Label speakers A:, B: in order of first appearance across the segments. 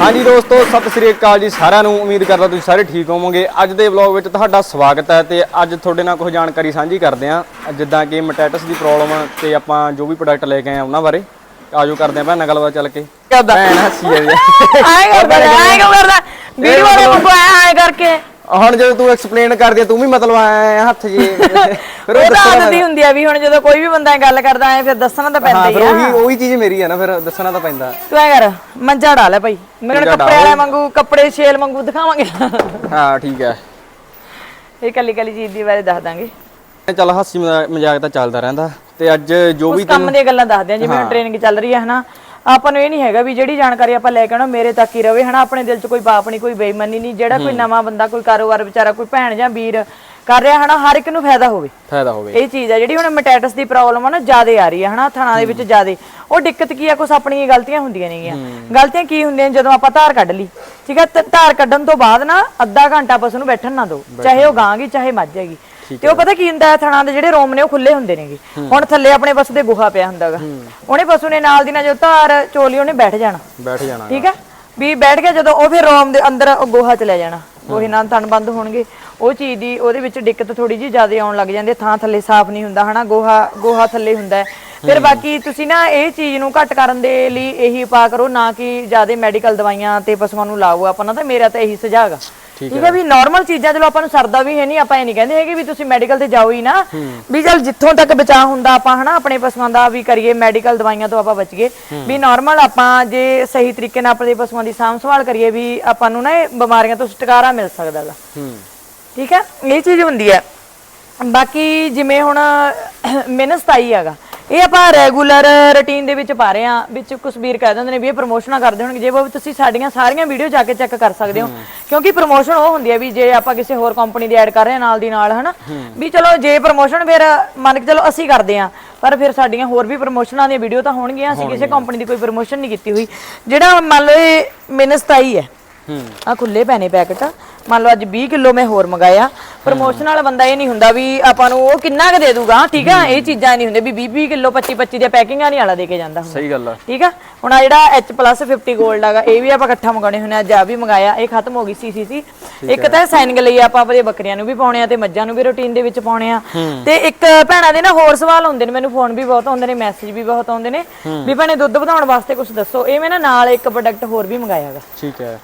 A: ਹਾਂਜੀ ਦੋਸਤੋ ਸਤਿ ਸ੍ਰੀ ਅਕਾਲ ਜੀ। ਸਾਰਿਆਂ ਨੂੰ ਉਮੀਦ ਕਰਦਾ ਤੁਸੀਂ ਸਾਰੇ ਠੀਕ ਹੋਵੋਗੇ। ਅੱਜ ਦੇ ਵਲੌਗ ਵਿੱਚ ਤੁਹਾਡਾ ਸਵਾਗਤ ਹੈ ਤੇ ਅੱਜ ਤੁਹਾਡੇ ਨਾਲ ਕੁਝ ਜਾਣਕਾਰੀ ਸਾਂਝੀ ਕਰਦੇ ਹਾਂ। ਜਿੱਦਾਂ ਕਿ ਮਟੈਟਸ ਦੀ ਪ੍ਰੋਬਲਮ ਤੇ ਆਪਾਂ ਜੋ ਵੀ ਪ੍ਰੋਡਕਟ ਲੈ ਕੇ ਆਏ ਆ ਉਹਨਾਂ ਬਾਰੇ। ਆਜੋ ਕਰਦੇ ਆਂ ਭੈਣ ਗੱਲਬਾਤ ਚੱਲ ਕੇ।
B: ਕਰਦਾ?
A: ਭੈਣ ਹੱਸੀ ਆ
B: ਆਏ ਕਰਦਾ? ਆਏ ਕਰਦਾ? ਵੀਡੀਓ ਵਾਲੇ ਨੂੰ ਆਏ ਕਰਕੇ।
A: ਹੁਣ ਜਦੋਂ ਤੂੰ ਐਕਸਪਲੇਨ ਕਰਦੀ ਆ, ਤੂੰ ਵੀ ਮਤਲਬ ਆਏ ਹੱਥ ਜੀ। ਫਿਰ ਉਹ
B: ਉਹ ਤਾਂ
A: ਦੱਸਣਾ
B: ਆਦਤ ਹੀ ਹੁੰਦੀ ਆ ਵੀ ਹੁਣ ਜਦੋਂ ਕੋਈ ਵੀ ਬੰਦਾ ਗੱਲ ਕਰਦਾ ਐ ਫਿਰ ਦੱਸਣਾ ਤਾਂ ਪੈਂਦਾ
A: ਹਾਂ
B: ਹੀ
A: ਫਿਰ
B: ਆ।
A: ਉਹੀ ਉਹੀ ਚੀਜ਼ ਮੇਰੀ ਆ ਨਾ ਫਿਰ ਦੱਸਣਾ ਤਾਂ ਪੈਂਦਾ।
B: ਤੂੰ ਐ ਕਰ ਮੰਜਾ ਢਾ ਲੈ ਭਾਈ। ਮੇਰੇ
A: ਮੰਜਾ
B: ਕੱਪੜੇ ਵਾਲੇ ਵਾਂਗੂ ਕੱਪੜੇ ਛੇਲ ਵਾਂਗੂ ਦਿਖਾਵਾਂਗੇ।
A: ਹਾਂ ਠੀਕ ਹੈ
B: ਇਹ ਕੱਲੀ ਕੱਲੀ ਚੀਜ਼ ਦੀ ਬਾਰੇ ਦੱਸ ਦਾਂਗੇ।
A: ਚੱਲ ਹਾਸੀ ਮਜ਼ਾ- ਮਜ਼ਾਕ ਤਾਂ ਚੱਲਦਾ ਰਹਿੰਦਾ। ਤੇ ਅੱਜ ਜੋ ਵੀ
B: ਉਸ ਕੰਮ ਦੀਆਂ ਗੱਲਾਂ ਦੱਸਦੇ ਆ ਜਿਵੇਂ ਟ੍ਰੇਨਿੰਗ ਚੱਲ ਰਹੀ ਹੈ ਹਨਾ। ਆਪਾਂ ਨੂੰ ਇਹ ਨਹੀਂ ਹੈਗਾ ਵੀ ਜਿਹੜੀ ਜਾਣਕਾਰੀ ਆਪਾਂ ਲੈ ਕੇ ਆਉਣਾ ਮੇਰੇ ਤੱਕ ਹੀ ਰਵੇ ਹਨਾ? ਆਪਣੇ ਦਿਲ 'ਚ ਕੋਈ ਪਾਪ ਨਹੀਂ ਕੋਈ ਬੇਈਮਾਨੀ ਨਹੀਂ ਜਿਹੜਾ ਕੋਈ ਨਵਾਂ ਬੰਦਾ ਕੋਈ ਕਾਰੋਬਾਰ ਵਿਚਾਰਾ ਕੋਈ ਭੈਣ ਜਾਂ ਵੀਰ ਕਰ ਰਿਹਾ ਹਨਾ? ਹਰ ਇੱਕ ਨੂੰ ਫਾਇਦਾ ਹੋਵੇ।
A: ਫਾਇਦਾ ਹੋਵੇ।
B: ਇਹ ਚੀਜ਼ ਆ ਜਿਹੜੀ ਹੁਣ ਮੈਟੈਟਸ ਦੀ ਪ੍ਰੋਬਲਮ ਆ ਨਾ ਜ਼ਿਆਦੇ ਆ ਰਹੀ ਆ ਹਨਾ? ਥਣਾ ਦੇ ਵਿੱਚ ਜ਼ਿਆਦੇ। ਉਹ ਦਿੱਕਤ ਕੀ ਆ? ਕੁਛ ਆਪਣੀਆਂ ਗਲਤੀਆਂ ਹੁੰਦੀਆਂ ਨੇਗੀਆਂ ਗਲਤੀਆਂ ਕੀ ਹੁੰਦੀਆਂ ਨੇ? ਜਦੋਂ ਆਪਾਂ ਧਾਰ ਕੱਢ ਲਈ ਠੀਕ ਆ? ਧਾਰ ਕੱਢਣ ਤੋਂ ਬਾਅਦ ਨਾ ਅੱਧਾ ਘੰਟਾ ਪਸ਼ੂ ਨੂੰ ਬੈਠਣ ਨਾ ਦਿਓ। ਚਾਹੇ ਉਹ ਗਾਂ ਗੀ ਚਾਹੇ ਮੱਝ ਹੈਗੀ। ਤੇ ਉਹ ਪਤਾ ਕੀ ਹੁੰਦਾ ਥਣਾ ਦੇ ਜਿਹੜੇ ਰੋਮ ਨੇ ਉਹ ਖੁੱਲੇ ਹੁੰਦੇ ਨੇਗੇ। ਹੁਣ ਥੱਲੇ ਆਪਣੇ ਪਸ਼ੂ ਦੇ ਗੁਹਾ ਪਿਆ ਹੁੰਦਾਗਾ। ਉਹਨੇ ਪਸ਼ੂ ਨੇ ਨਾਲ ਦੀ ਨਾਲ ਜੋ ਧਾਰ ਚੋਲੀ ਉਹਨੇ ਬੈਠ ਜਾਣਾ।
A: ਬੈਠ ਜਾਣਾ।
B: ਠੀਕ ਆ ਵੀ ਬੈਠ ਗਿਆ ਜਦੋਂ ਉਹ ਫਿਰ ਰੋਮ ਦੇ ਅੰਦਰ ਉਹ ਗੋਹਾ ਚ ਲੈ ਜਾਣਾ। ਉਹੀ ਨਾਲ ਤਣ ਬੰਦ ਹੋਣਗੇ। ਉਹ ਚੀਜ਼ ਦੀ ਉਹਦੇ ਵਿੱਚ ਦਿੱਕਤ ਥੋੜੀ ਜਿਹੀ ਜ਼ਿਆਦਾ ਆਉਣ ਲੱਗ ਜਾਂਦੀ ਥਾਂ ਥੱਲੇ ਸਾਫ਼ ਨਹੀਂ ਹੁੰਦਾ ਹਨਾ? ਗੋਹਾ ਗੋਹਾ ਥੱਲੇ ਹੁੰਦਾ ਫਿਰ ਬਾਕੀ ਤੁਸੀਂ ਨਾ ਇਹ ਚੀਜ਼ ਨੂੰ ਘੱਟ ਕਰਨ ਦੇ ਲਈ ਇਹੀ ਉਪਾਅ ਕਰੋ ਨਾ ਕਿ ਜ਼ਿਆਦਾ ਮੈਡੀਕਲ ਦਵਾਈਆਂ ਤੇ ਪਸ਼ੂਆਂ ਨੂੰ ਲਾਓ। ਆਪਾਂ ਨਾ ਤਾਂ ਮੇਰਾ ਤਾਂ ਇਹੀ ਸੁਝਾਅ ਹੈਗਾ। ਠੀਕ ਹੈ ਵੀ ਨਾਰਮਲ ਚੀਜ਼ਾਂ ਚਲੋ ਆਪਾਂ ਨੂੰ ਸਰਦਾ ਵੀ ਹੈ ਨਹੀਂ ਆਪਾਂ ਇਹ ਨਹੀਂ ਕਹਿੰਦੇ ਹੈਗੇ ਵੀ ਤੁਸੀਂ ਮੈਡੀਕਲ ਤੇ ਜਾਓ ਹੀ ਨਾ। ਵੀ ਚਲ ਜਿੱਥੋਂ ਤੱਕ ਬਚਾਅ ਹੁੰਦਾ ਆਪਾਂ ਹਨਾ ਆਪਣੇ ਪਸ਼ੂਆਂ ਦਾ ਵੀ ਕਰੀਏ ਮੈਡੀਕਲ ਦਵਾਈਆਂ ਤੋਂ ਆਪਾਂ ਬਚ ਗਏ ਵੀ ਨਾਰਮਲ ਆਪਾਂ ਜੇ ਸਹੀ ਤਰੀਕੇ ਨਾਲ ਆਪਣੇ ਪਸ਼ੂਆਂ ਦੀ ਸਾਂਭ ਸੰਭਾਲ ਕਰੀਏ ਵੀ ਆਪਾਂ ਨੂੰ ਨਾ ਇਹ ਬਿਮਾਰੀਆਂ ਤੋਂ ਛੁਟਕਾਰਾ ਮਿਲ ਸਕਦਾ ਹੈਗਾ
A: ਹੂੰ।
B: ਠੀਕ ਹੈ? ਇਹ ਚੀਜ਼ ਹੁੰਦੀ ਹੈ। ਬਾਕੀ ਜਿਵੇਂ ਹੁਣ ਮਿਹਨਤਾਈ ਹੈਗਾ। ਇਹ ਆਪਾਂ ਰੈਗੂਲਰ ਰੁਟੀਨ ਦੇ ਵਿੱਚ ਪਾ ਰਹੇ ਆ ਵਿੱਚ ਕੁਸਬੀਰ ਕਹਿ ਦਿੰਦੇ ਨੇ ਵੀ ਇਹ ਪ੍ਰੋਮੋਸ਼ਨਾਂ ਕਰਦੇ ਹੋਣਗੇ। ਜੇ ਉਹ ਤੁਸੀਂ ਸਾਡੀਆਂ ਸਾਰੀਆਂ ਵੀਡੀਓ ਜਾ ਕੇ ਚੈੱਕ ਕਰ ਸਕਦੇ ਹੋ ਕਿਉਂਕਿ ਪ੍ਰੋਮੋਸ਼ਨ ਉਹ ਹੁੰਦੀ ਹੈ ਵੀ ਜੇ ਆਪਾਂ ਕਿਸੇ ਹੋਰ ਕੰਪਨੀ ਦੀ ਐਡ ਕਰ ਰਹੇ ਹਾਂ ਨਾਲ ਦੀ ਨਾਲ ਹਨਾ? ਵੀ ਚਲੋ ਜੇ ਪ੍ਰੋਮੋਸ਼ਨ ਫਿਰ ਮੰਨ ਕੇ ਚਲੋ ਅਸੀਂ ਕਰਦੇ ਆ ਪਰ ਫਿਰ ਸਾਡੀਆਂ ਹੋਰ ਵੀ ਪ੍ਰੋਮੋਸ਼ਨਾਂ ਦੀਆਂ ਵੀਡੀਓ ਤਾਂ ਹੋਣਗੀਆਂ ਅਸੀਂ ਕਿਸੇ ਕੰਪਨੀ ਦੀ ਕੋਈ ਪ੍ਰੋਮੋਸ਼ਨ ਨਹੀਂ ਕੀਤੀ ਹੋਈ। ਜਿਹੜਾ ਮੰਨ ਲਓ ਇਹ ਹੈ
A: ਹੂੰ
B: ਆ ਖੁੱਲੇ ਪੈਨੇ ਪੈਕਟ। ਮੰਨ ਲਓ ਅੱਜ 20 ਕਿਲੋ ਮੈਂ ਹੋਰ ਮੰਗਾਇਆ। ਪ੍ਰਮੋਸ਼ਨ ਵਾਲਾ ਬੰਦਾ ਇਹ ਨਹੀਂ ਹੁੰਦਾ ਵੀ ਆਪਾਂ ਨੂੰ ਉਹ ਕਿੰਨਾ ਕੁ ਦੇ ਦੂਗਾ। ਠੀਕ ਆ ਇਹ ਚੀਜ਼ਾਂ ਨਹੀਂ ਹੁੰਦੇ ਵੀ 20 20 ਕਿਲੋ 25 25 ਦੀਆਂ ਪੈਕਿੰਗਾਂ ਨਹੀਂ ਵਾਲਾ ਦੇ ਕੇ ਜਾਂਦਾ ਹੁੰਦਾ।
A: ਸਹੀ ਗੱਲ ਆ।
B: ਠੀਕ ਆ? ਹੁਣ ਆ ਜਿਹੜਾ H+ 50 골ਡ ਹੈਗਾ ਇਹ ਵੀ ਆਪਾਂ ਇਕੱਠਾ ਮੰਗਾਉਣੇ ਹੁੰਦੇ ਆ ਅੱਜ ਆ ਵੀ ਮੰਗਾਇਆ ਇਹ ਖਤਮ ਹੋ ਗਈ ਸੀਸੀਸੀ ਇੱਕ ਤਾਂ ਸਾਈਨਿੰਗ ਲਈ ਆਪਾਂ ਆਪਣੇ ਬੱਕਰੀਆਂ ਨੂੰ ਵੀ ਪਾਉਣੇ ਆ ਤੇ ਮੱਝਾਂ ਨੂੰ ਵੀ ਰੂਟੀਨ ਦੇ ਵਿੱਚ ਪਾਉਣੇ ਆ। ਤੇ ਇੱਕ ਭੈਣਾਂ ਦੇ ਨਾ ਹੋਰ ਸਵਾਲ ਹੁੰਦੇ ਨੇ ਮੈਨੂੰ ਫੋਨ ਵੀ ਬਹੁਤ ਆਉਂਦੇ ਨੇ ਮੈਸੇਜ ਵੀ ਬਹੁਤ ਆਉਂਦੇ ਨੇ। ਵੀ ਭੈਣੇ ਦੁੱਧ ਵਧਾਉਣ ਵਾਸਤੇ ਕੁਝ ਦੱਸੋ। ਇਹ ਮੈਂ ਨਾ ਨਾਲ ਇੱਕ ਪ੍ਰੋਡਕਟ ਹੋਰ ਵੀ ਮੰਗਾਇਆ ਹੈਗਾ
A: ਠੀਕ ਹੈ।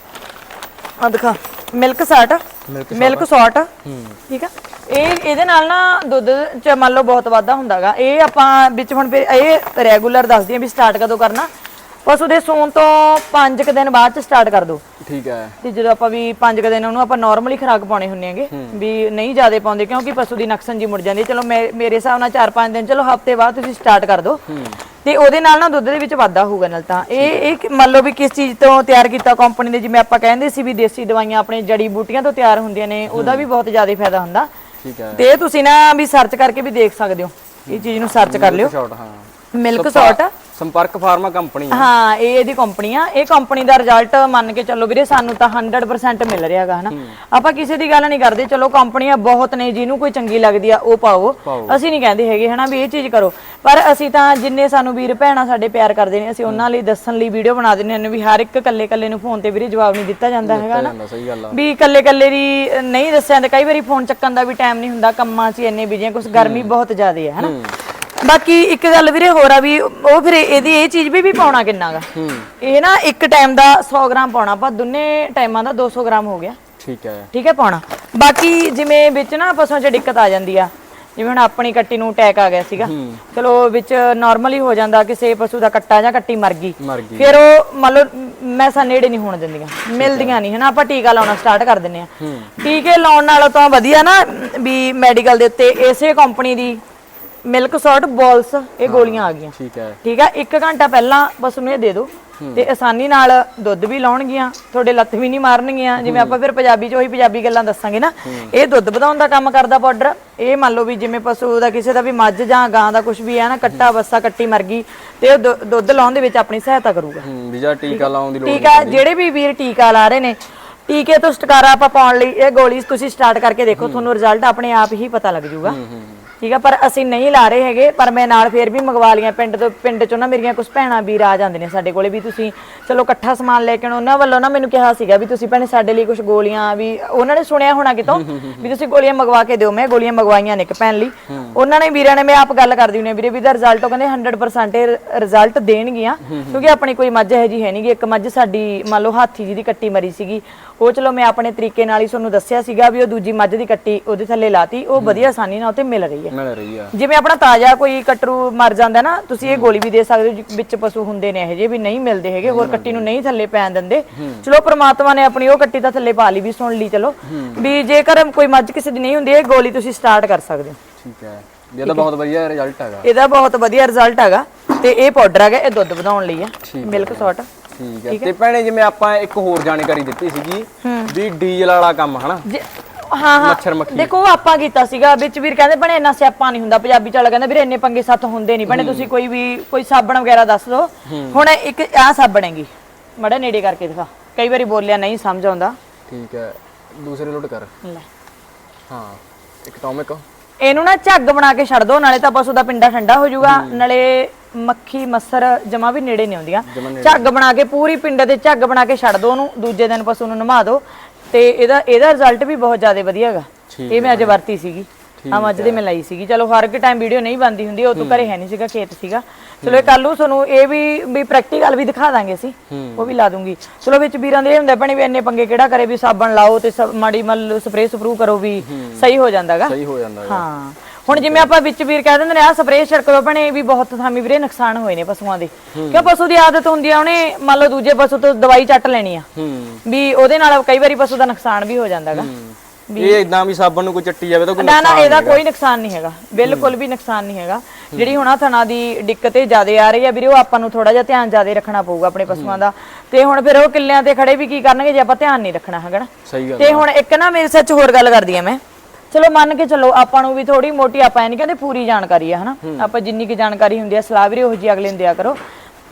B: ਆ ਦਿਖਾ ਮਿਲਕ ਸਾਟ ਮਿਲਕ ਸਾਟ। ਠੀਕ ਆ? ਇਹ ਇਹਦੇ ਨਾਲ ਨਾ ਦੁੱਧ ਚ ਮੰਨ ਲਓ ਬਹੁਤ ਵਾਧਾ ਹੁੰਦਾਗਾ। ਇਹ ਆਪਾਂ ਵਿੱਚ ਹੁਣ ਫਿਰ ਇਹ ਰੈਗੂਲਰ ਦੱਸਦੀ ਆ ਵੀ ਸਟਾਰਟ ਕਦੋਂ ਕਰਨਾ। ਪਸ਼ੂ ਦੇ ਸੂਣ ਤੋਂ 5 ਕੁ ਦਿਨ ਬਾਅਦ ਚ ਸਟਾਰਟ ਕਰ ਦੋ।
A: ਠੀਕ ਹੈ
B: ਤੇ ਜਦੋਂ ਆਪਾਂ ਵੀ 5 ਕੁ ਦਿਨ ਉਹਨੂੰ ਆਪਾਂ ਨਾਰਮਲੀ ਖੁਰਾਕ ਪਾਉਣੇ ਹੁੰਨੇ ਆਗੇ ਵੀ ਨਹੀਂ ਜ਼ਿਆਦਾ ਪਾਉਂਦੇ ਕਿਉਂਕਿ ਪਸ਼ੂ ਦੀ ਨਕਸਨ ਜੀ ਮੁੜ ਜਾਂਦੀ। ਚਲੋ ਮੇਰੇ ਹਿਸਾਬ ਨਾਲ 4-5 ਦਿਨ ਚਲੋ ਹਫ਼ਤੇ ਬਾਅਦ ਤੁਸੀਂ ਸਟਾਰਟ ਕਰ ਦਿਓ ਤੇ ਉਹਦੇ ਨਾਲ ਨਾ ਦੁੱਧ ਦੇ ਵਿੱਚ ਵਾਧਾ ਹੋਊਗਾ ਨਾਲ ਤਾਂ। ਇਹ ਇਹ ਮੰਨ ਲਓ ਵੀ ਕਿਸ ਚੀਜ਼ ਤੋਂ ਤਿਆਰ ਕੀਤਾ ਕੰਪਨੀ ਦੇ ਜਿਵੇਂ ਆਪਾਂ ਕਹਿੰਦੇ ਸੀ ਵੀ ਦੇਸੀ ਦਵਾਈਆਂ ਆਪਣੇ ਜੜੀ ਬੂਟੀਆਂ ਤੋਂ ਤਿਆਰ ਹੁੰਦੀਆਂ ਨੇ ਉਹਦਾ ਵੀ ਬਹੁਤ ਜ਼ਿਆਦਾ ਫਾਇਦਾ ਹੁੰਦਾ।
A: ਠੀਕ ਹੈ।
B: ਤੇ ਤੁਸੀਂ ਨਾ ਵੀ ਸਰਚ ਕਰਕੇ ਵੀ ਦੇਖ ਸਕਦੇ ਹੋ। ਇਹ ਚੀਜ਼ ਨੂੰ ਸਰਚ ਕਰ ਲਿਓ।
A: ਹਾਂ।
B: ਮਿਲਕ ਸੌਟ
A: ਸੰਪਰਕ ਫਾਰਮਾ ਕੰਪਨੀ
B: ਹਾਂ। ਇਹ ਇਹਦੀ ਕੰਪਨੀ ਆ। ਇਹ ਕੰਪਨੀ ਦਾ ਰਿਜ਼ਲਟ ਮੰਨ ਕੇ ਚੱਲੋ ਵੀਰੇ ਸਾਨੂੰ ਤਾਂ 100% ਮਿਲ ਰਿਹਾ ਹੈਗਾ ਹਨਾ। ਆਪਾਂ ਕਿਸੇ ਦੀ ਗੱਲ ਨਹੀਂ ਕਰਦੇ। ਚਲੋ ਕੰਪਨੀਆਂ ਬਹੁਤ ਨੇ ਜਿਹਨੂੰ ਕੋਈ ਚੰਗੀ ਲੱਗਦੀ ਆ ਉਹ ਪਾਓ। ਅਸੀਂ ਨਹੀਂ ਕਹਿੰਦੇ ਹੈਗੇ ਹਨਾ ਵੀ ਇਹ ਚੀਜ਼ ਕਰੋ। ਪਰ ਅਸੀਂ ਤਾਂ ਜਿੰਨੇ ਸਾਨੂੰ ਵੀਰ ਭੈਣਾਂ ਸਾਡੇ ਪਿਆਰ ਕਰਦੇ ਨੇ ਅਸੀਂ ਉਹਨਾਂ ਲਈ ਦੱਸਣ ਲਈ ਵੀਡੀਓ ਬਣਾ ਦਿੰਦੇ ਹਾਂ ਵੀ ਹਰ ਇੱਕ ਕੱਲੇ ਕੱਲੇ ਨੂੰ ਫੋਨ ਤੇ ਵੀਰੇ ਜਵਾਬ ਨਹੀਂ ਦਿੱਤਾ ਜਾਂਦਾ ਹੈਗਾ ਨਾ।
A: ਜਾਂਦਾ ਸਹੀ ਗੱਲ ਆ।
B: ਵੀ ਕੱਲੇ ਕੱਲੇ ਦੀ ਨਹੀਂ ਦੱਸਿਆ ਤੇ ਕਈ ਵਾਰੀ ਫੋਨ ਚੱਕਣ ਦਾ ਵੀ ਟਾਈਮ ਨਹੀਂ ਹੁੰਦਾ ਕੰਮਾਂ 'ਚ ਹੀ ਇੰਨੇ ਬਿਜ਼ੀ ਕੁਝ ਗਰਮੀ ਬਹੁਤ ਜ਼ਿਆਦਾ ਹੈ ਹਨਾ। ਬਾਕੀ ਇੱਕ ਗੱਲ ਵੀਰੇ ਹੋਰ ਆ ਵੀ ਉਹ ਫਿਰ ਇਹਦੀ ਇਹ ਚੀਜ਼ ਵੀ ਵੀ ਪਾਉਣਾ ਕਿੰਨਾਗਾ ਇਹ ਨਾ ਇੱਕ ਟਾਈਮ ਦਾ 100 ਗ੍ਰਾਮ ਪਾਉਣਾ ਆਪਾਂ ਦੋਨੇ ਟਾਈਮਾਂ ਦਾ 200 ਗ੍ਰਾਮ ਹੋ ਗਿਆ।
A: ਠੀਕ ਹੈ।
B: ਠੀਕ ਹੈ ਪਾਉਣਾ। ਬਾਕੀ ਜਿਵੇਂ ਵਿੱਚ ਨਾ ਪਸ਼ੂਆਂ 'ਚ ਦਿੱਕਤ ਆ ਜਾਂਦੀ ਆ ਜਿਵੇਂ ਹੁਣ ਆਪਣੀ ਕੱਟੀ ਨੂੰ ਅਟੈਕ ਆ ਗਿਆ ਸੀਗਾ। ਚਲੋ ਵਿੱਚ ਨਾਰਮਲੀ ਹੋ ਜਾਂਦਾ ਕਿਸੇ ਪਸ਼ੂ ਦਾ ਕੱਟਾ ਜਾਂ ਕੱਟੀ ਮਰ ਗਈ। ਫਿਰ ਉਹ ਮੰਨ ਲਓ ਮੈਸਾਂ ਨੇੜੇ ਨਹੀਂ ਹੋਣ ਦਿੰਦੀਆਂ ਮਿਲਦੀਆਂ ਨਹੀਂ ਹਨਾ? ਆਪਾਂ ਟੀਕਾ ਲਾਉਣਾ ਸਟਾਰਟ ਕਰ ਦਿੰਨੇ ਆ ਟੀਕੇ ਲਾਉਣ ਨਾਲੋਂ ਤਾਂ ਵਧੀਆ ਨਾ ਵੀ ਮੈਡੀਕਲ ਦੇ ਉੱਤੇ ਇਸੇ ਕੰਪਨੀ ਦੀ ਮਿਲਕ ਸੌਟ ਬੋਲਸ ਇਹ ਗੋਲੀਆਂ ਆ ਗਈਆਂ।
A: ਠੀਕ ਹੈ।
B: ਠੀਕ ਆ? 1 ਘੰਟਾ ਪਹਿਲਾਂ ਬਸ ਉਹਨੂੰ ਇਹ ਦੇ ਦਿਓ ਤੇ ਆਸਾਨੀ ਨਾਲ ਦੁੱਧ ਵੀ ਲਾਉਣਗੀਆਂ ਤੁਹਾਡੇ ਲੱਤ ਵੀ ਨਹੀਂ ਮਾਰਨਗੀਆਂ। ਜਿਵੇਂ ਆਪਾਂ ਫਿਰ ਪੰਜਾਬੀ ਚ ਉਹੀ ਪੰਜਾਬੀ ਗੱਲਾਂ ਦੱਸਾਂਗੇ ਨਾ। ਇਹ ਦੁੱਧ ਵਧਾਉਣ ਦਾ ਕੰਮ ਕਰਦਾ ਪਾਊਡਰ। ਇਹ ਮੰਨ ਲਓ ਵੀ ਜਿਵੇਂ ਪਸ਼ੂ ਦਾ ਕਿਸੇ ਦਾ ਵੀ ਮੱਝ ਜਾਂ ਗਾਂ ਦਾ ਕੁਝ ਵੀ ਹੈ ਨਾ ਕੱਟਾ ਬੱਸਾ ਕੱਟੀ ਮਰ ਗਈ ਤੇ ਉਹ ਦੁੱਧ ਲਾਉਣ ਦੇ ਵਿੱਚ ਆਪਣੀ ਸਹਾਇਤਾ ਕਰੂਗਾ।
A: ਹੂੰ ਵੀਜ਼ਾ ਟੀਕਾ ਲਾਉਣ ਦੀ ਲੋੜ
B: ਟੀਕਾ ਜਿਹੜੇ ਵੀ ਵੀਰ ਟੀਕਾ ਲਾ ਰਹੇ ਨੇ ਟੀਕੇ ਤੋਂ ਛੁਟਕਾਰਾ ਆਪਾਂ ਪਾਉਣ ਲਈ ਇਹ ਗੋਲੀ ਤੁਸੀਂ ਸਟਾਰਟ ਕਰਕੇ ਦੇਖੋ ਤੁਹਾਨੂੰ ਰਿਜ਼ਲਟ ਆਪਣੇ ਆਪ ਹੀ ਪਤਾ ਲੱਗ ਜਾਊਗਾ। ਠੀਕ ਆ ਪਰ ਅਸੀਂ ਨਹੀਂ ਲਾ ਰਹੇ ਹੈਗੇ ਪਰ ਮੈਂ ਨਾਲ ਫੇਰ ਵੀ ਮੰਗਵਾ ਲੀਆਂ ਪਿੰਡ ਤੋਂ ਪਿੰਡ ਚੋਂ ਨਾ ਮੇਰੀਆਂ ਕੁਝ ਭੈਣਾਂ ਵੀਰ ਆ ਜਾਂਦੇ ਨੇ ਸਾਡੇ ਕੋਲੇ ਵੀ ਤੁਸੀਂ ਚਲੋ ਇਕੱਠਾ ਸਮਾਨ ਲੈ ਕੇ ਆਉਣਾ ਉਹਨਾਂ ਵੱਲੋਂ ਨਾ ਮੈਨੂੰ ਕਿਹਾ ਸੀਗਾ ਵੀ ਤੁਸੀਂ ਭੈਣੇ ਸਾਡੇ ਲਈ ਕੁਝ ਗੋਲੀਆਂ ਵੀ ਉਹਨਾਂ ਨੇ ਸੁਣਿਆ ਹੋਣਾ ਕਿਤੋਂ ਵੀ ਤੁਸੀਂ ਗੋਲੀਆਂ ਮੰਗਵਾ ਕੇ ਦਿਓ ਮੈਂ ਗੋਲੀਆਂ ਮੰਗਵਾਈਆਂ ਨੇ ਇੱਕ ਭੈਣ ਲਈ। ਉਹਨਾਂ ਨੇ ਵੀਰਾਂ ਨੇ ਮੈਂ ਆਪ ਗੱਲ ਕਰਦੀ ਹੁੰਦੀ ਹਾਂ ਵੀਰੇ ਵੀ ਦਾ ਰਿਜ਼ਲਟ ਉਹ ਕਹਿੰਦੇ 100% ਇਹ ਰਿਜ਼ਲਟ ਦੇਣਗੀਆਂ ਕਿਉਂਕਿ ਆਪਣੀ ਕੋਈ ਮੱਝ ਹੈ ਜੀ ਹੈ ਨਹੀਂਗੀ ਇੱਕ ਮੱਝ ਸਾਡੀ ਮੰਨ ਲਓ ਹਾਥੀ ਜੀ ਦੀ ਕੱਟੀ ਮਰੀ ਸੀਗੀ ਉਹ ਚਲੋ ਮੈਂ ਆਪਣੇ ਤਰੀਕੇ ਨਾਲ ਹੀ ਤੁਹਾਨੂੰ ਦੱਸਿਆ ਸੀਗਾ ਵੀ ਉਹ ਦੂਜੀ ਮੱਝ ਦੀ ਕੱਟੀ ਉਹਦੇ ਥੱਲੇ ਲਾਤੀ ਉਹ ਵਧੀਆ ਆਸਾਨੀ ਨਾਲ ਉੱਤੇ ਮਿਲ ਰਹੀ ਹੈ।
A: ਮਿਲ ਰਹੀ ਆ।
B: ਜਿਵੇਂ ਆਪਣਾ ਤਾਜ਼ਾ ਕੋਈ ਕਟਰੂ ਮਰ ਜਾਂਦਾ ਨਾ ਤੁਸੀਂ ਇਹ ਗੋਲੀ ਵੀ ਦੇ ਸਕਦੇ ਹੋ ਜਿ- ਵਿੱਚ ਪਸ਼ੂ ਹੁੰਦੇ ਨੇ ਇਹ ਜੇ ਵੀ ਨਹੀਂ ਮਿਲਦੇ ਹੈਗੇ ਹੋਰ ਕੱਟੀ ਨੂੰ ਨਹੀਂ ਥੱਲੇ ਪੈਣ ਦਿੰਦੇ। ਚਲੋ ਪ੍ਰਮਾਤਮਾ ਨੇ ਆਪਣੀ ਉਹ ਕੱਟੀ ਤਾਂ ਥੱਲੇ ਪਾ ਲਈ ਵੀ ਸੁਣ ਲਈ ਚਲੋ। ਵੀ ਜੇਕਰ ਕੋਈ ਮੱਝ ਕਿਸੇ ਦੀ ਨਹੀਂ ਹੁੰਦੀ ਇਹ ਗੋਲੀ ਤੁਸੀਂ ਸਟਾਰਟ ਕਰ ਸਕਦੇ ਹੋ।
A: ਠੀਕ ਹੈ। ਇਹ ਤਾਂ ਬਹੁਤ ਵਧੀਆ ਰਿਜ਼ਲਟ ਹੈਗਾ।
B: ਇਹਦਾ ਬਹੁਤ ਵਧੀਆ ਰਿਜ਼ਲਟ ਹੈਗਾ ਤੇ ਇਹ ਪਾਊਡਰ ਹੈਗਾ ਇਹ ਦੁੱਧ ਵਧਾਉਣ ਲਈ ਆ ਮਿਲਕ ਸੌਟ
A: ਠੀਕ ਹੈ। ਤੇ ਭੈਣੇ ਜਿਵੇਂ ਆਪਾਂ ਇੱਕ ਹੋਰ ਜਾਣਕਾਰੀ ਦਿੱਤੀ ਸੀਗੀ ਵੀ ਡੀਜ਼ਲ ਵਾਲਾ ਕੰਮ ਹਨਾ?
B: ਹਾਂ ਹਾਂ।
A: ਮੱਛਰ ਮੱਖੀ।
B: ਦੇਖੋ ਆਪਾਂ ਕੀਤਾ ਸੀਗਾ। ਵਿੱਚ ਵੀਰ ਕਹਿੰਦੇ ਬਣੇ ਇੰਨਾ ਸਿਆਪਾ ਨਹੀਂ ਹੁੰਦਾ। ਪੰਜਾਬੀ ਚ ਵਾਲਾ ਕਹਿੰਦਾ ਵੀਰੇ ਇੰਨੇ ਪੰਗੇ ਸੱਤ ਹੁੰਦੇ ਨਹੀਂ। ਬਣੇ ਤੁਸੀਂ ਕੋਈ ਵੀ ਕੋਈ ਸਾਬਣ ਵਗੈਰਾ ਦੱਸ ਦਿਓ ਹੁਣ ਇੱਕ ਆਹ ਸਾਬਣ ਹੈਗੀ। ਮੜਾ ਨੇੜੇ ਕਰਕੇ ਦਿਖਾ। ਕਈ ਵਾਰੀ ਬੋਲਿਆ ਨਹੀਂ ਸਮਝ ਆਉਂਦਾ।
A: ਠੀਕ ਹੈ। ਦੂਸਰੇ ਲੋਟ ਕਰ।
B: ਲੈ।
A: ਹਾਂ। ਇੱਕ ਟੌਮਿਕ
B: ਇਹਨੂੰ ਨਾ ਝੱਗ ਬਣਾ ਕੇ ਛੱਡ ਦੋ ਨਾਲੇ ਤਾਂ ਪਸ਼ੂ ਦਾ ਪਿੰਡਾ ਠੰਡਾ ਹੋ ਜਾਊਗਾ। ਨਾਲੇ ਮੱਖੀ ਮੱਸਰ ਜਮਾ ਵੀ ਨੇੜੇ ਨਹੀਂ ਆਉਂਦੀਆਂ। ਝੱਗ ਬਣਾ ਕੇ ਪੂਰੀ ਪਿੰਡ ਦੇ ਝੱਗ ਬਣਾ ਕੇ ਛੱਡ ਦੋ ਉਹਨੂੰ ਦੂਜੇ ਦਿਨ ਪਸ਼ੂ ਨੂੰ ਨਮਾ ਦਿਓ ਤੇ ਇਹਦਾ ਇਹਦਾ ਰਿਜ਼ਲਟ ਵੀ ਬਹੁਤ ਜ਼ਿਆਦਾ ਵਧੀਆ ਹੈਗਾ। ਇਹ ਮੈਂ ਅੱਜ ਵਰਤੀ ਸੀਗੀ। ਆ ਮੱਝ ਦੇ ਮੈਂ ਲਈ ਸੀਗੀ। ਚਲੋ ਹਰ ਇੱਕ ਟਾਈਮ ਵੀਡੀਓ ਨਹੀਂ ਬੰਦੀ ਹੁੰਦੀ ਉਹ ਤੋਂ ਘਰੇ ਹੈ ਨਹੀਂ ਸੀਗਾ ਖੇਤ ਸੀਗਾ। ਚਲੋ ਇਹ ਕੱਲ ਨੂੰ ਤੁਹਾਨੂੰ ਇਹ ਵੀ ਵੀ ਪ੍ਰੈਕਟੀਕਲ ਵੀ ਦਿਖਾ ਦਾਂਗੇ ਅਸੀਂ। ਉਹ ਵੀ ਲਾ ਦੂੰਗੀ। ਚਲੋ ਵਿੱਚ ਵੀਰਾਂ ਦੇ ਇਹ ਹੁੰਦਾ ਭੈਣੇ ਵੀ ਇੰਨੇ ਪੰਗੇ ਕਿਹੜਾ ਕਰੇ ਵੀ ਸਾਬਣ ਲਾਓ ਤੇ ਮਾੜੀ ਮੱਲ ਸਪਰੇਅ ਸਪਰੂ ਕਰੋ ਵੀ ਸਹੀ ਹੋ ਜਾਂਦਾਗਾ।
A: ਸਹੀ ਹੋ ਜਾਂਦਾ ਹੈਗਾ।
B: ਹਾਂ। ਹੁਣ ਜਿਵੇਂ ਆਪਾਂ ਵਿੱਚ ਵੀਰ ਕਹਿ ਦਿੰਦੇ ਨੇ ਆ ਸਪਰੇਅ ਛਿੜਕ ਭਣੇ ਵੀ ਬਹੁਤ ਥਾਮੀ ਵੀਰੇ ਨੁਕਸਾਨ ਹੋਏ ਨੇ ਪਸ਼ੂਆਂ ਦੇ। ਕਿਉਂ ਪਸ਼ੂ ਦੀ ਆਦਤ ਹੁੰਦੀ ਆ ਉਹਨੇ ਮੰਨ ਲਓ ਦੂਜੇ ਪਸ਼ੂ ਤੋਂ ਦਵਾਈ ਚੱਟ ਲੈਣੀ ਆ।
A: ਹੂੰ।
B: ਵੀ ਉਹਦੇ ਨਾਲ ਕਈ ਵਾਰੀ ਪਸ਼ੂ ਦਾ ਨੁਕਸਾਨ ਵੀ ਹੋ ਜਾਂਦਾਗਾ।
A: ਇਹ ਇਦਾਂ ਵੀ ਸਾਬਣ ਨੂੰ ਕੋਈ ਚੱਟੀ ਜਾਵੇ ਤਾਂ ਕੋਈ
B: ਨਾ ਨਾ ਇਹਦਾ ਕੋਈ ਨੁਕਸਾਨ ਨਹੀਂ ਹੈਗਾ। ਬਿਲਕੁਲ ਵੀ ਨੁਕਸਾਨ ਨਹੀਂ ਹੈਗਾ। ਜਿਹੜੀ ਹੁਣ ਆ ਥਣਾ ਦੀ ਦਿੱਕਤ ਇਹ ਜ਼ਿਆਦੇ ਆ ਰਹੀ ਆ ਵੀਰੇ ਉਹ ਆਪਾਂ ਨੂੰ ਥੋੜਾ ਜਿਹਾ ਧਿਆਨ ਜ਼ਿਆਦੇ ਰੱਖਣਾ ਪਊਗਾ ਆਪਣੇ ਪਸ਼ੂਆਂ ਦਾ। ਤੇ ਹੁਣ ਫਿਰ ਉਹ ਕਿੱਲਿਆਂ ਤੇ ਖੜੇ ਵੀ ਕੀ ਕਰਨਗੇ ਜੇ ਆਪਾਂ ਧਿਆਨ ਨਹੀਂ ਰੱਖਣਾ ਹੈਗਾ ਨਾ?
A: ਸਹੀ ਗੱਲ
B: ਤੇ ਹੁਣ ਇੱਕ ਨਾ ਮੇਰੇ ਸੱਚ ਹੋਰ ਗੱਲ ਕਰਦੀ ਆ ਮੈਂ। ਚਲੋ ਮੰਨ ਕੇ ਚੱਲੋ ਆਪਾਂ ਨੂੰ ਵੀ ਥੋੜੀ ਮੋਟੀ ਆਪਾਂ ਇਹ ਨਹੀਂ ਕਹਿੰਦੇ ਪੂਰੀ ਜਾਣਕਾਰੀ ਆ ਹਨਾ ਆਪਾਂ ਜਿੰਨੀ ਕੀ ਜਾਣਕਾਰੀ ਹੁੰਦੀ ਆ ਸਲਾਹ ਵੀਰੇ ਉਹ ਜੀ ਅਗਲੇ ਨੂੰ ਦਿਆ ਕਰੋ।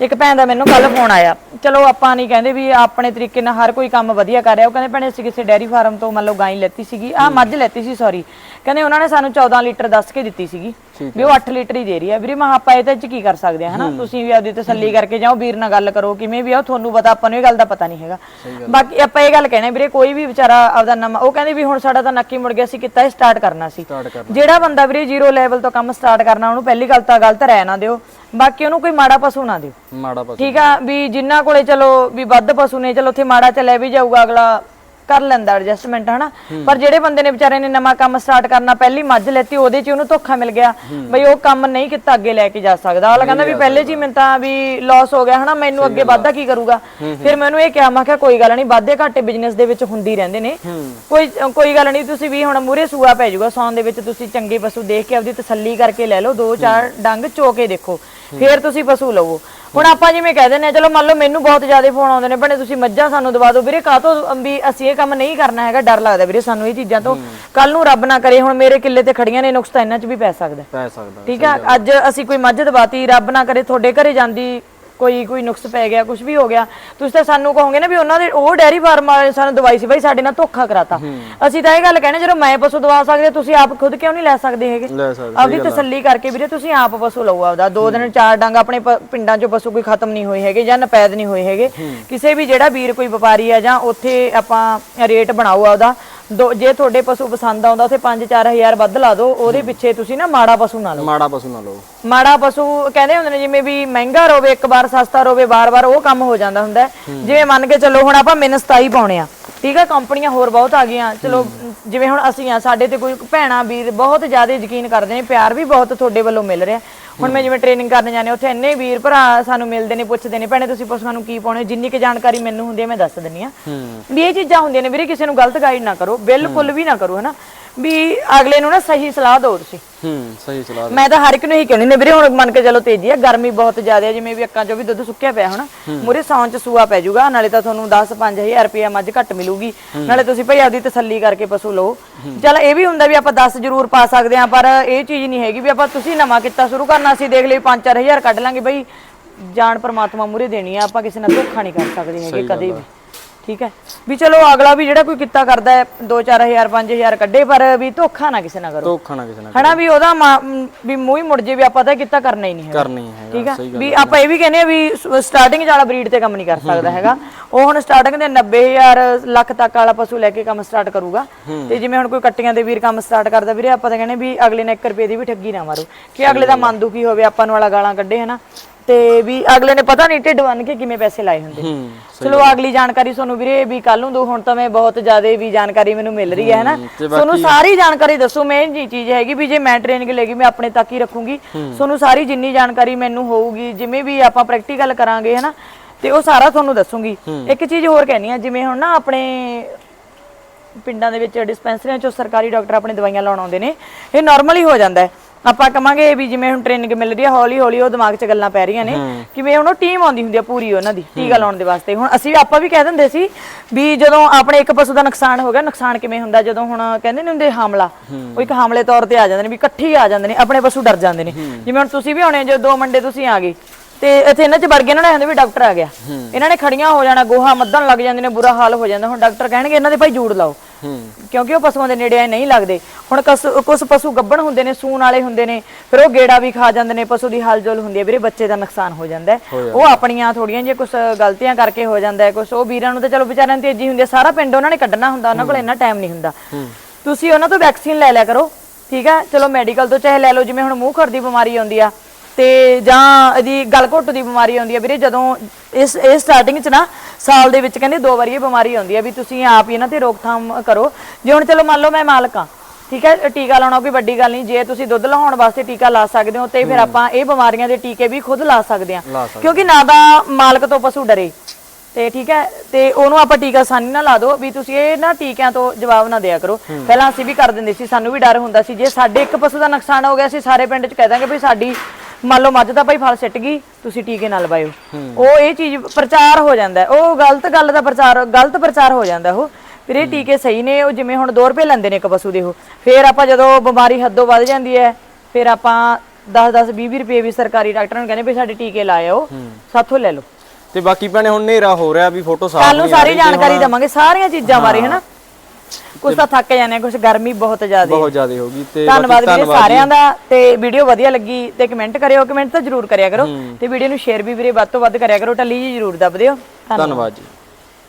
B: ਇੱਕ ਭੈਣ ਦਾ ਮੈਨੂੰ ਕੱਲ ਫੋਨ ਆਇਆ। ਚਲੋ ਆਪਾਂ ਨਹੀਂ ਕਹਿੰਦੇ ਵੀ ਆਪਣੇ ਤਰੀਕੇ ਨਾਲ ਹਰ ਕੋਈ ਕੰਮ ਵਧੀਆ ਕਰ ਰਿਹਾ। ਉਹ ਕਹਿੰਦੇ ਭੈਣੇ ਅਸੀਂ ਕਿਸੇ ਡੈਰੀ ਫਾਰਮ ਤੋਂ ਮੰਨ ਲਓ ਗਾਂ ਲੈਤੀ ਸੀਗੀ। ਆ ਮੱਝ ਲੈਤੀ ਸੀ ਸੌਰੀ ਕਹਿੰਦੇ ਉਹਨਾਂ ਨੇ ਸਾਨੂੰ 14 ਲੀਟਰ ਦੱਸ ਕੇ ਦਿੱਤੀ ਸੀਗੀ। ਵੀ ਉਹ 8 ਲੀਟਰ ਹੀ ਦੇ ਰਹੀ ਆ ਵੀਰੇ ਮੈਂ ਆਪਾਂ ਇਹਦੇ ਚ ਕੀ ਕਰ ਸਕਦੇ ਆ ਹਨਾ? ਤੁਸੀਂ ਵੀ ਆਪਦੀ ਤਸੱਲੀ ਕਰਕੇ ਜਾਓ ਵੀਰ ਨਾਲ ਗੱਲ ਕਰੋ ਕਿਵੇਂ ਵੀ ਆ ਤੁਹਾਨੂੰ ਪਤਾ ਆਪਾਂ ਨੂੰ ਇਹ ਗੱਲ ਦਾ ਪਤਾ ਨਹੀਂ ਹੈਗਾ। ਬਾਕੀ ਆਪਾਂ ਇਹ ਗੱਲ ਕਹਿਣਾ ਵੀਰੇ ਕੋਈ ਵੀ ਵਿਚਾਰਾ ਆਪਦਾ ਨਵਾਂ ਉਹ ਕਹਿੰਦੇ ਵੀ ਹੁਣ ਸਾਡਾ ਤਾਂ ਨੱਕੀ ਮੁੜ ਗਿਆ ਸੀ ਕਿੱਤਾ ਇਹ ਸਟਾਰਟ ਕਰਨਾ ਸੀ। ਜਿਹੜਾ ਬੰਦਾ ਵੀਰੇ ਜ਼ੀਰੋ ਲੈਵਲ ਤੋਂ ਕੰਮ ਸਟਾਰਟ ਕਰਨਾ ਉਹਨੂੰ ਪਹਿਲੀ ਗੱਲ ਤਾਂ ਗਲਤ ਰਹਿ ਨਾ ਦਿਓ। ਬਾਕੀ ਉਹਨੂੰ ਕੋਈ ਮਾੜਾ ਪਸ਼ੂ ਨਾ ਦਿਓ।
A: ਮਾੜਾ ਪਸ਼ੂ
B: ਠੀਕ ਆ? ਵੀ ਜਿੰਨਾ ਕੋਲੇ ਚਲੋ ਵੀ ਵੱਧ ਪਸ਼ੂ ਨੇ ਚਲੋ ਉੱਥੇ ਮਾੜਾ ਚੱਲਿਆ ਵੀ ਜਾਊਗਾ ਅਗਲਾ ਕਰ ਲੈਂਦਾ ਐਡਜਸਟਮੈਂਟ ਹਨਾ? ਪਰ ਜਿਹੜੇ ਬੰਦੇ ਨੇ ਵਿਚਾਰੇ ਨੇ ਨਵਾਂ ਕੰਮ ਸਟਾਰਟ ਕਰਨਾ ਪਹਿਲੀ ਮੱਝ ਲੈਤੀ ਉਹਦੇ 'ਚ ਉਹਨੂੰ ਧੋਖਾ ਮਿਲ ਗਿਆ। ਬਈ ਉਹ ਕੰਮ ਨਹੀਂ ਕੀਤਾ ਅੱਗੇ ਲੈ ਕੇ ਜਾ ਸਕਦਾ। ਅਗਲਾ ਕਹਿੰਦਾ ਵੀ ਪਹਿਲੇ ਹੀ ਮੈਨੂੰ ਤਾਂ ਵੀ ਲਾਸ ਹੋ ਗਿਆ ਹਨਾ? ਮੈਨੂੰ ਅੱਗੇ ਵਾਧਾ ਕੀ ਕਰੂਗਾ? ਫਿਰ ਮੈਨੂੰ ਇਹ ਕਿਹਾ ਮੈਂ ਕਿਹਾ ਕੋਈ ਗੱਲ ਨਹੀਂ ਵਾਧੇ ਘਾਟੇ ਬਿਜ਼ਨਸ ਦੇ ਵਿੱਚ ਹੁੰਦੀ ਰਹਿੰਦੇ ਨੇ। ਕੋਈ ਕੋਈ ਗੱਲ ਨਹੀਂ ਤੁਸੀਂ ਵੀ ਹੁਣ ਮੂਰੇ ਸੂਆ ਪੈ ਜਾਊਗਾ ਸੌਣ ਦੇ ਵਿੱਚ ਤੁਸੀਂ ਚੰਗੇ ਪਸ਼ੂ ਦੇਖ ਕੇ ਆਪਦੀ ਤਸੱਲੀ ਕਰਕੇ ਲੈ ਲਓ ਦੋ ਚਾਰ ਡੰਗ ਚੋ ਕੇ ਦੇਖੋ। ਫਿਰ ਤੁਸੀਂ ਪਸ਼ੂ ਲਵੋ। ਹੁਣ ਆਪਾਂ ਜਿਵੇਂ ਕਹਿ ਦਿੰਦੇ ਆ ਚਲੋ ਮੰਨ ਲਓ ਮੈਨੂੰ ਬਹੁਤ ਜ਼ਿਆਦਾ ਫੋਨ ਆਉਂਦੇ ਨੇ ਭਣੇ ਤੁਸੀਂ ਮੱਝਾਂ ਸਾਨੂੰ ਦਵਾ ਦਿਓ। ਵੀਰੇ ਕਾਹਤੋਂ ਵੀ ਅਸੀਂ ਇਹ ਕੰਮ ਨਹੀਂ ਕਰਨਾ ਹੈਗਾ ਡਰ ਲੱਗਦਾ ਵੀਰੇ ਸਾਨੂੰ ਇਹ ਚੀਜ਼ਾਂ ਤੋਂ। ਕੱਲ ਨੂੰ ਰੱਬ ਨਾ ਕਰੇ ਹੁਣ ਮੇਰੇ ਕਿੱਲੇ ਤੇ ਖੜੀਆਂ ਨੇ ਨੁਕਸ ਤਾਂ ਇਹਨਾਂ 'ਚ ਵੀ ਪੈ ਸਕਦਾ।
A: ਪੈ ਸਕਦਾ
B: ਠੀਕ ਆ। ਅੱਜ ਅਸੀਂ ਕੋਈ ਮੱਝ ਦਵਾਤੀ ਰੱਬ ਨਾ ਕਰੇ ਤੁਹਾਡੇ ਘਰੇ ਜਾਂਦੀ ਕੋਈ ਕੋਈ ਨੁਕਸ ਪੈ ਗਿਆ ਕੁਝ ਵੀ ਹੋ ਗਿਆ ਤੁਸੀਂ ਤਾਂ ਸਾਨੂੰ ਕਹੋਗੇ ਨਾ ਵੀ ਉਹਨਾਂ ਦੇ ਉਹ ਡੈਰੀ ਫਾਰਮ ਵਾਲੇ ਸਾਨੂੰ ਦਵਾਈ ਸੀ ਬਾਈ ਸਾਡੇ ਨਾਲ ਧੋਖਾ ਕਰਾਤਾ। ਅਸੀਂ ਤਾਂ ਇਹ ਗੱਲ ਕਹਿੰਦੇ ਜਦੋਂ ਮੈਂ ਪਸ਼ੂ ਦਵਾ ਸਕਦੇ ਤੁਸੀਂ ਆਪ ਖੁਦ ਕਿਉਂ ਨਹੀਂ ਲੈ ਸਕਦੇ ਹੈਗੇ?
A: ਲੈ ਸਕਦਾ
B: ਆਪਦੀ ਤਸੱਲੀ ਕਰਕੇ ਵੀਰੇ ਤੁਸੀਂ ਆਪ ਪਸ਼ੂ ਲਓ ਆਪਦਾ। ਦੋ ਦਿਨ ਚਾਰ ਡੰਗ ਆਪਣੇ ਪਿੰਡਾਂ 'ਚੋਂ ਪਸ਼ੂ ਕੋਈ ਖਤਮ ਨਹੀਂ ਹੋਏ ਹੈਗੇ ਜਾਂ ਨਪੈਦ ਨਹੀਂ ਹੋਏ ਹੈਗੇ। ਕਿਸੇ ਵੀ ਜਿਹੜਾ ਵੀਰ ਕੋਈ ਵਪਾਰੀ ਆ ਜਾਂ ਉੱਥੇ ਆਪਾਂ ਰੇਟ ਬਣਾਓ ਆਪਦਾ ਦੋ ਜੇ ਤੁਹਾਡੇ ਪਸ਼ੂ ਪਸੰਦ ਆਉਂਦਾ ਉੱਥੇ 5-4000 ਵੱਧ ਲਾ ਦਿਓ। ਉਹਦੇ ਪਿੱਛੇ ਤੁਸੀਂ ਨਾ ਮਾੜਾ ਪਸ਼ੂ ਨਾ ਲਓ।
A: ਮਾੜਾ ਪਸ਼ੂ ਨਾ ਲਓ।
B: ਮਾੜਾ ਪਸ਼ੂ ਕਹਿੰਦੇ ਹੁੰਦੇ ਨੇ ਜਿਵੇਂ ਵੀ ਮਹਿੰਗਾ ਰੋਵੇ ਇੱਕ ਵਾਰ ਸਸਤਾ ਰੋਵੇ ਵਾਰ-ਵਾਰ ਉਹ ਕੰਮ ਹੋ ਜਾਂਦਾ ਹੁੰਦਾ। ਜਿਵੇਂ ਮੰਨ ਕੇ ਚੱਲੋ ਹੁਣ ਆਪਾਂ ਮਿਨ 27 ਪਾਉਣੇ ਆ। ਠੀਕ ਹੈ ਕੰਪਨੀਆਂ ਹੋਰ ਬਹੁਤ ਆ ਗਈਆਂ। ਚਲੋ ਜਿਵੇਂ ਹੁਣ ਅਸੀਂ ਆ ਸਾਡੇ ਤੇ ਕੋਈ ਭੈਣਾ ਵੀਰ ਬਹੁਤ ਜ਼ਿਆਦਾ ਯਕੀਨ ਕਰਦੇ ਨੇ ਪਿਆਰ ਵੀ ਬਹੁਤ ਤੁਹਾਡੇ ਵੱਲੋਂ ਮਿਲ ਰਿਹਾ। ਹੁਣ ਮੈਂ ਜਿਵੇਂ ਟ੍ਰੇਨਿੰਗ ਕਰਨ ਜਾਂਦੇ ਉੱਥੇ ਇੰਨੇ ਵੀਰ ਭਰਾ ਸਾਨੂੰ ਮਿਲਦੇ ਨੇ ਪੁੱਛਦੇ ਨੇ ਭੈਣੇ ਤੁਸੀਂ ਪਸ਼ੂਆਂ ਨੂੰ ਕੀ ਪਾਉਣੇ? ਜਿੰਨੀ ਕੁ ਜਾਣਕਾਰੀ ਮੈਨੂੰ ਹੁੰਦੀ ਹੈ ਮੈਂ ਦੱਸ ਦਿੰਨੀ ਆ ਵੀ ਇਹ ਚੀਜ਼ਾਂ ਹੁੰਦੀਆਂ ਨੇ ਵੀਰੇ ਕਿਸੇ ਨੂੰ ਗਲਤ ਗਾਈਡ ਨਾ ਕਰੋ ਬਿਲਕੁਲ ਵੀ ਨਾ ਕਰੋ ਹਨਾ? ਵੀ ਅਗਲੇ ਨੂੰ ਨਾ ਸਹੀ ਸਲਾਹ ਦਿਓ ਤੁਸੀਂ।
A: ਹੂੰ ਸਹੀ ਸਲਾਹ
B: ਮੈਂ ਤਾਂ ਹਰ ਇੱਕ ਨੂੰ ਇਹੀ ਕਹਿੰਦੀ ਨੇ ਵੀਰੇ ਹੁਣ ਮੰਨ ਕੇ ਚਲੋ ਤੇਜ਼ੀ ਆ ਗਰਮੀ ਬਹੁਤ ਜ਼ਿਆਦਾ ਹੈ ਜਿਵੇਂ ਵੀ ਅੱਕਾਂ ਚੋਂ ਵੀ ਦੁੱਧ ਸੁੱਕਿਆ ਪਿਆ ਹੁਣ ਮੂਰੇ ਸੌਣ ਚ ਸੂਆ ਪੈ ਜਾਊਗਾ ਨਾਲੇ ਤਾਂ ਤੁਹਾਨੂੰ 10 5000 ਰੁਪਏ ਮੱਝ ਘੱਟ ਮਿਲੂਗੀ। ਨਾਲੇ ਤੁਸੀਂ ਭਈ ਆਪਦੀ ਤਸੱਲੀ ਕਰਕੇ ਪਸ਼ੂ ਲਓ। ਚਲ ਇਹ ਵੀ ਹੁੰਦਾ ਵੀ ਆਪਾਂ 10 ਜ਼ਰੂਰ ਪਾ ਸਕਦੇ ਆ ਪਰ ਇਹ ਚੀਜ਼ ਨਹੀਂ ਹੈਗੀ ਵੀ ਆਪਾਂ ਤੁਸੀਂ ਨਵਾਂ ਕਿੱਤਾ ਸ਼ੁਰੂ ਕਰਨਾ ਸੀ ਦੇਖ ਲਈ 5-4000 ਕੱਢ ਲਾਂਗੇ ਬਈ ਜਾਨ ਪਰਮਾਤਮਾ ਮੂਰੇ ਦੇਣੀ ਆ ਆਪਾਂ ਕਿਸੇ ਨਾਲ ਧੋਖਾ ਨਹੀਂ ਕਰ ਸਕਦੇ ਹੈਗੇ ਕਦੇ ਵੀ। ਠੀਕ ਹੈ? ਵੀ ਚਲੋ ਅਗਲਾ ਵੀ ਜਿਹੜਾ ਕੋਈ ਕਿੱਤਾ ਕਰਦਾ ਹੈ 2-4000 5000 ਕੱਢੇ ਪਰ ਵੀ ਧੋਖਾ ਨਾ ਕਿਸੇ ਨਾਲ ਕਰੋ।
A: ਧੋਖਾ ਨਾ ਕਿਸੇ ਨਾਲ
B: ਹਨਾ ਵੀ ਉਹਦਾ ਵੀ ਮੂੰਹ ਹੀ ਮੁੜ ਜੇ ਵੀ ਆਪਾਂ ਤਾਂ ਕਿੱਤਾ ਕਰਨਾ ਹੀ ਨਹੀਂ ਹੈਗਾ।
A: ਕਰਨੀ ਹੈਗਾ
B: ਠੀਕ ਹੈ? ਵੀ ਆਪਾਂ ਇਹ ਵੀ ਕਹਿੰਦੇ ਆ ਵੀ ਸਟਾਰਟਿੰਗ ਵਾਲਾ ਬਰੀਡ ਤੇ ਕੰਮ ਨਹੀਂ ਕਰ ਸਕਦਾ ਹੈਗਾ। ਉਹ ਹੁਣ ਸਟਾਰਟਿੰਗ ਦੇ 90000 ਲੱਖ ਤੱਕ ਵਾਲਾ ਪਸ਼ੂ ਲੈ ਕੇ ਕੰਮ ਸਟਾਰਟ ਕਰੂਗਾ। ਤੇ ਜਿਵੇਂ ਹੁਣ ਕੋਈ ਕੱਟੀਆਂ ਦੇ ਵੀਰ ਕੰਮ ਸਟਾਰਟ ਕਰਦਾ ਵੀਰੇ ਆਪਾਂ ਤਾਂ ਕਹਿੰਦੇ ਵੀ ਅਗਲੇ ਨੇ 1 ਰੁਪਏ ਦੀ ਵੀ ਠੱਗੀ ਨਾ ਮਾਰੋ। ਕਿ ਅਗਲੇ ਦਾ ਮਨ ਦੁਖੀ ਹੋਵੇ ਆਪਾਂ ਨੂੰ ਵਾਲਾ ਗਾਲਾਂ ਕੱਢੇ ਹਨਾ? ਤੇ ਵੀ ਅਗਲੇ ਨੇ ਪਤਾ ਨਹੀਂ ਢਿੱਡ ਬੰਨ ਕੇ ਕਿਵੇਂ ਪੈਸੇ ਲਾਏ ਹੁੰਦੇ।
A: ਹੂੰ
B: ਚਲੋ ਅਗਲੀ ਜਾਣਕਾਰੀ ਤੁਹਾਨੂੰ ਵੀਰੇ ਵੀ ਕੱਲ ਨੂੰ ਦੋ ਹੁਣ ਤਾਂ ਮੈਂ ਬਹੁਤ ਜ਼ਿਆਦਾ ਵੀ ਜਾਣਕਾਰੀ ਮੈਨੂੰ ਮਿਲ ਰਹੀ ਹੈ ਹਨਾ ਤੁਹਾਨੂੰ ਸਾਰੀ ਜਾਣਕਾਰੀ ਦੱਸੋ ਮੇਨ ਜੀ ਚੀਜ਼ ਹੈਗੀ ਵੀ ਜੇ ਮੈਂ ਟ੍ਰੇਨਿੰਗ ਲੈਗੀ ਮੈਂ ਆਪਣੇ ਤੱਕ ਹੀ ਰੱਖੂੰਗੀ। ਤੁਹਾਨੂੰ ਸਾਰੀ ਜਿੰਨੀ ਜਾਣਕਾਰੀ ਮੈਨੂੰ ਹੋਊਗੀ ਜਿਵੇਂ ਵੀ ਆਪਾਂ ਪ੍ਰੈਕਟੀਕਲ ਕਰਾਂਗੇ ਹਨਾ ਤੇ ਉਹ ਸਾਰਾ ਤੁਹਾਨੂੰ ਦੱਸੂਗੀ। ਇੱਕ ਚੀਜ਼ ਹੋਰ ਕਹਿਣੀ ਆ ਜਿਵੇਂ ਹੁਣ ਨਾ ਆਪਣੇ ਪਿੰਡਾਂ ਦੇ ਵਿੱਚ ਡਿਸਪੈਂਸਰੀਆਂ ਚੋਂ ਸਰਕਾਰੀ ਡਾਕਟਰ ਆਪਣੇ ਦਵਾਈਆਂ ਲਾਉਣ ਆਉਂਦੇ ਨੇ ਇਹ ਨਾਰਮਲ ਹੀ ਹੋ ਜਾਂਦਾ ਹੈ। ਆਪਾਂ ਕਹਾਂਗੇ ਵੀ ਜਿਵੇਂ ਹੁਣ ਟ੍ਰੇਨਿੰਗ ਮਿਲ ਰਹੀ ਹੈ ਹੌਲੀ ਹੌਲੀ ਉਹ ਦਿਮਾਗ 'ਚ ਗੱਲਾਂ ਪੈ ਰਹੀਆਂ ਨੇ ਕਿਵੇਂ ਹੁਣ ਉਹ ਟੀਮ ਆਉਂਦੀ ਹੁੰਦੀ ਆ ਪੂਰੀ ਉਹਨਾਂ ਦੀ ਟੀਕਾ ਲਾਉਣ ਦੇ ਵਾਸਤੇ। ਹੁਣ ਅਸੀਂ ਆਪਾਂ ਵੀ ਕਹਿ ਦਿੰਦੇ ਸੀ ਵੀ ਜਦੋਂ ਆਪਣੇ ਇੱਕ ਪਸ਼ੂ ਦਾ ਨੁਕਸਾਨ ਹੋ ਗਿਆ ਨੁਕਸਾਨ ਕਿਵੇਂ ਹੁੰਦਾ? ਜਦੋਂ ਹੁਣ ਕਹਿੰਦੇ ਨੇ ਹੁੰਦੇ ਹਮਲਾ ਉਹ ਇੱਕ ਹਮਲੇ ਤੌਰ ਤੇ ਆ ਜਾਂਦੇ ਨੇ ਵੀ ਇਕੱਠੇ ਆ ਜਾਂਦੇ ਨੇ ਆਪਣੇ ਪਸ਼ੂ ਡਰ ਜਾਂਦੇ ਨੇ। ਜਿਵੇਂ ਹੁਣ ਤੁਸੀਂ ਵੀ ਆਉਣੇ ਜੋ ਦੋ ਮੰਡੇ ਤੁਸੀਂ ਆ ਗਏ ਤੇ ਇੱਥੇ ਇਹਨਾਂ 'ਚ ਵੜ ਗਏ ਇਹਨਾਂ ਨੇ ਹੁੰਦੇ ਵੀ ਡਾਕਟਰ ਆ ਗਿਆ। ਇਹਨਾਂ ਨੇ ਖੜੀਆਂ ਹੋ ਜਾਣਾ ਗੋਹਾ ਮੱਧਣ ਲੱਗ ਜਾਂਦੇ ਨੇ ਬੁਰਾ ਹਾਲ ਹੋ ਜਾਂਦਾ। ਹੁਣ ਡਾਕਟਰ ਕਹਿਣਗੇ ਇਹਨਾਂ ਦੇ ਭਾਈ ਜੂੜ ਲਾਓ। ਕਿਉਂਕਿ ਉਹ ਪਸ਼ੂਆਂ ਦੇ ਨੇੜੇ ਆਏ ਨਹੀਂ ਲੱਗਦੇ। ਹੁਣ ਕੁਝ ਪਸ਼ੂ ਗੱਭਣ ਹੁੰਦੇ ਨੇ ਸੂਣ ਵਾਲੇ ਹੁੰਦੇ ਨੇ ਫਿਰ ਉਹ ਗੇੜਾ ਵੀ ਖਾ ਜਾਂਦੇ ਨੇ ਪਸ਼ੂ ਦੀ ਹਲਜੁਲ ਹੁੰਦੀ ਹੈ ਵੀਰੇ ਬੱਚੇ ਦਾ ਨੁਕਸਾਨ ਹੋ ਜਾਂਦਾ ਉਹ ਆਪਣੀਆਂ ਥੋੜੀਆਂ ਜਿਹੀਆਂ ਕੁਝ ਗਲਤੀਆਂ ਕਰਕੇ ਹੋ ਜਾਂਦਾ ਹੈ ਕੁਝ ਉਹ ਵੀਰਾਂ ਨੂੰ ਤਾਂ ਚਲੋ ਵਿਚਾਰਿਆਂ ਦੀ ਤੇਜ਼ੀ ਹੁੰਦੀ ਹੈ ਸਾਰਾ ਪਿੰਡ ਉਹਨਾਂ ਨੇ ਕੱਢਣਾ ਹੁੰਦਾ ਉਹਨਾਂ ਕੋਲ ਇੰਨਾ ਟਾਈਮ ਨਹੀਂ ਹੁੰਦਾ। ਤੁਸੀਂ ਉਹਨਾਂ ਤੋਂ ਵੈਕਸੀਨ ਲੈ ਲਿਆ ਕਰੋ ਠੀਕ ਹੈ ਚਲੋ ਮੈਡੀਕਲ ਤੋਂ ਚਾਹੇ ਲੈ ਲਓ ਜਿਵੇਂ ਹੁਣ ਮੂੰਹ ਖੜ ਦੀ ਬਿਮਾਰੀ ਆਉਂਦੀ ਆ। ਤੇ ਜਾਂ ਇਹਦੀ ਗਲ ਘੁੱਟ ਦੀ ਬਿਮਾਰੀ ਆਉਂਦੀ ਹੈ ਵੀਰੇ ਜਦੋਂ ਇਸ ਇਹ ਸਟਾਰਟਿੰਗ ਚ ਨਾ ਸਾਲ ਦੇ ਵਿੱਚ ਕਹਿੰਦੇ ਦੋ ਵਾਰੀ ਇਹ ਬਿਮਾਰੀ ਆਉਂਦੀ ਹੈ ਵੀ ਤੁਸੀਂ ਆਪ ਹੀ ਇਹਨਾਂ ਤੇ ਰੋਕਥਾਮ ਕਰੋ। ਜੇ ਹੁਣ ਚਲੋ ਮੰਨ ਲਓ ਮੈਂ ਮਾਲਕ ਹਾਂ ਠੀਕ ਹੈ ਟੀਕਾ ਲਾਉਣਾ ਕੋਈ ਵੱਡੀ ਗੱਲ ਨਹੀਂ ਜੇ ਤੁਸੀਂ ਦੁੱਧ ਲਾਉਣ ਵਾਸਤੇ ਟੀਕਾ ਲਾ ਸਕਦੇ ਹੋ ਤੇ ਫਿਰ ਆਪਾਂ ਇਹ ਬਿਮਾਰੀਆਂ ਦੇ ਟੀਕੇ ਵੀ ਖੁਦ ਲਾ ਸਕਦੇ ਹਾਂ। ਕਿਉਂਕਿ ਨਾ ਤਾਂ ਮਾਲਕ ਤੋਂ ਪਸ਼ੂ ਡਰੇ ਤੇ ਠੀਕ ਹੈ ਤੇ ਉਹਨੂੰ ਆਪਾਂ ਟੀਕਾ ਆਸਾਨੀ ਨਾਲ ਲਾ ਦਿਓ ਵੀ ਤੁਸੀਂ ਇਹ ਨਾ ਟੀਕਿਆਂ ਤੋਂ ਜਵਾਬ ਨਾ ਦਿਆ ਕਰੋ। ਪਹਿਲਾਂ ਅਸੀਂ ਵੀ ਕਰ ਦਿੰਦੇ ਸੀ ਸਾਨੂੰ ਵੀ ਡਰ ਹੁੰਦਾ ਸੀ ਜੇ ਸਾਡੇ ਇੱਕ ਪਸ਼ੂ ਦਾ ਨੁਕਸਾਨ ਹੋ ਗਿਆ ਸੀ ਸਾਰੇ ਪਿੰਡ 'ਚ ਕਹਿ ਦਾਂਗੇ ਵੀ ਸਾਡੀ ਮੰਨ ਲਓ ਮੱਝ ਦਾ ਭਾਈ ਫਲ ਸਿੱਟ ਗਈ ਤੁਸੀਂ ਟੀਕੇ ਨਾਲ ਲਵਾਇਓ ਉਹ ਇਹ ਚੀਜ਼ ਪ੍ਰਚਾਰ ਹੋ ਜਾਂਦਾ। ਉਹ ਗਲਤ ਗੱਲ ਦਾ ਪ੍ਰਚਾਰ ਗਲਤ ਪ੍ਰਚਾਰ ਹੋ ਜਾਂਦਾ ਉਹ। ਫਿਰ ਇਹ ਟੀਕੇ ਸਹੀ ਨੇ ਉਹ ਜਿਵੇਂ ਹੁਣ 2 ਰੁਪਏ ਲੈਂਦੇ ਨੇ ਇੱਕ ਪਸ਼ੂ ਦੇ ਉਹ। ਫਿਰ ਆਪਾਂ ਜਦੋਂ ਬਿਮਾਰੀ ਹੱਦੋਂ ਵੱਧ ਜਾਂਦੀ ਹੈ ਫਿਰ ਆਪਾਂ 10 10 20 20 ਰੁਪਏ ਵੀ ਸਰਕਾਰੀ ਡਾਕਟਰਾਂ ਨੂੰ ਕਹਿੰਦੇ ਵੀ ਸਾਡੇ ਟੀਕੇ ਲਾਇਓ ਸਾਥੋਂ ਲੈ ਲਓ।
A: ਤੇ ਬਾਕੀ ਭੈਣੇ ਹੁਣ ਹਨੇਰਾ ਹੋ ਰਿਹਾ ਵੀ ਫੋਟੋ ਸਾਫ਼ ਨਹੀਂ ਆ
B: ਸਾਰੀ
A: ਰਹੀ ਤੇ
B: ਜਾਣਕਾਰੀ ਦਵਾਂਗੇ ਸਾਰੀਆਂ ਚੀਜ਼ਾਂ ਬਾਰੇ ਹਨਾ? ਕੁਝ ਤਾਂ ਥੱਕ ਜਾਂਦੇ ਕੁਝ ਗਰਮੀ ਬਹੁਤ ਜ਼ਿਆਦਾ।
A: ਬਹੁਤ ਜ਼ਿਆਦਾ ਹੋ ਗਈ ਤੇ
B: ਧੰਨਵਾਦ ਵੀਰੇ ਸਾਰਿਆਂ ਦਾ। ਤੇ ਵੀਡੀਓ ਵਧੀਆ ਲੱਗੀ ਤੇ ਕਮੈਂਟ ਕਰਿਓ ਕਮੈਂਟ ਤਾਂ ਜ਼ਰੂਰ ਕਰਿਆ ਕਰੋ। ਤੇ ਵੀਡੀਓ ਨੂੰ ਸ਼ੇਅਰ ਵੀ ਵੀਰੇ ਵੱਧ ਤੋਂ ਵੱਧ ਕਰਿਆ ਕਰੋ ਟੱਲੀ ਜੀ ਜ਼ਰੂਰ ਦੱਬ ਦਿਓ।
A: ਧੰਨਵਾਦ ਜੀ।